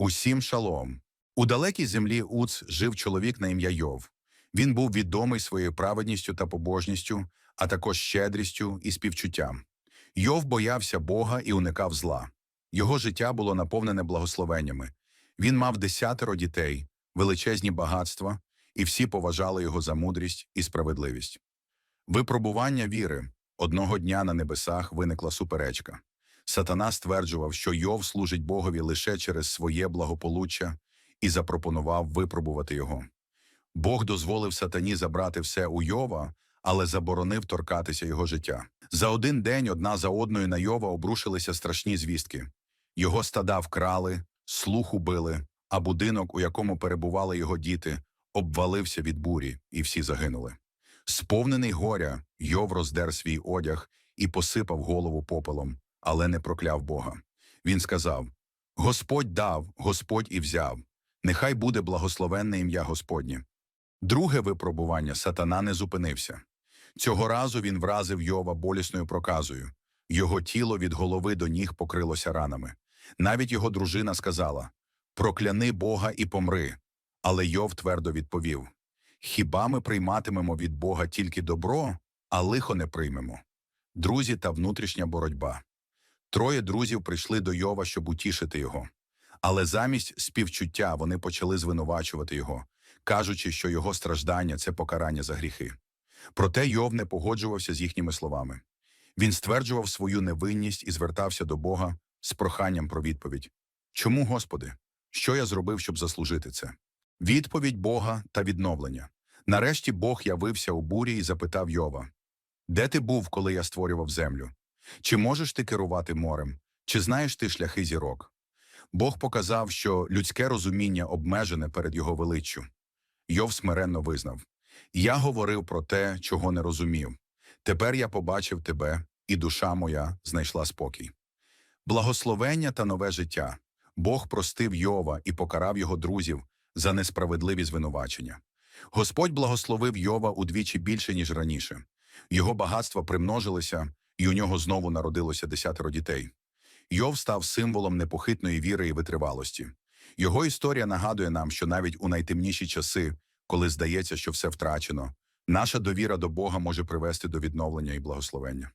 Усім шалом. У далекій землі Уц жив чоловік на ім'я Йов. Він був відомий своєю праведністю та побожністю, а також щедрістю і співчуттям. Йов боявся Бога і уникав зла. Його життя було наповнене благословеннями. Він мав десятеро дітей, величезні багатства, і всі поважали його за мудрість і справедливість. Випробування віри. Одного дня на небесах виникла суперечка. Сатана стверджував, що Йов служить Богові лише через своє благополуччя і запропонував випробувати його. Бог дозволив сатані забрати все у Йова, але заборонив торкатися його життя. За один день одна за одною на Йова обрушилися страшні звістки. Його стада вкрали, слух убили, а будинок, у якому перебували його діти, обвалився від бурі, і всі загинули. Сповнений горя, Йов роздер свій одяг і посипав голову попелом, але не прокляв Бога. Він сказав: Господь дав, Господь і взяв. Нехай буде благословенне ім'я Господнє. Друге випробування сатана не зупинився. Цього разу він вразив Йова болісною проказою. Його тіло від голови до ніг покрилося ранами. Навіть його дружина сказала: Прокляни Бога і помри. Але Йов твердо відповів: Хіба ми прийматимемо від Бога тільки добро, а лихо не приймемо? Друзі та внутрішня боротьба. Троє друзів прийшли до Йова, щоб утішити його. Але замість співчуття вони почали звинувачувати його, кажучи, що його страждання це покарання за гріхи. Проте Йов не погоджувався з їхніми словами. Він стверджував свою невинність і звертався до Бога з проханням про відповідь. Чому, Господи? Що я зробив, щоб заслужити це? Відповідь Бога та відновлення. Нарешті Бог явився у бурі і запитав Йова: Де ти був, коли я створював землю? Чи можеш ти керувати морем? Чи знаєш ти шляхи зірок? Бог показав, що людське розуміння обмежене перед його величчю. Йов смиренно визнав: Я говорив про те, чого не розумів. Тепер я побачив тебе, і душа моя знайшла спокій. Благословення та нове життя. Бог простив Йова і покарав його друзів за несправедливі звинувачення. Господь благословив Йова удвічі більше, ніж раніше. Його багатства примножилися, і у нього знову народилося десятеро дітей. Йов став символом непохитної віри і витривалості. Його історія нагадує нам, що навіть у найтемніші часи, коли здається, що все втрачено, наша довіра до Бога може привести до відновлення і благословення.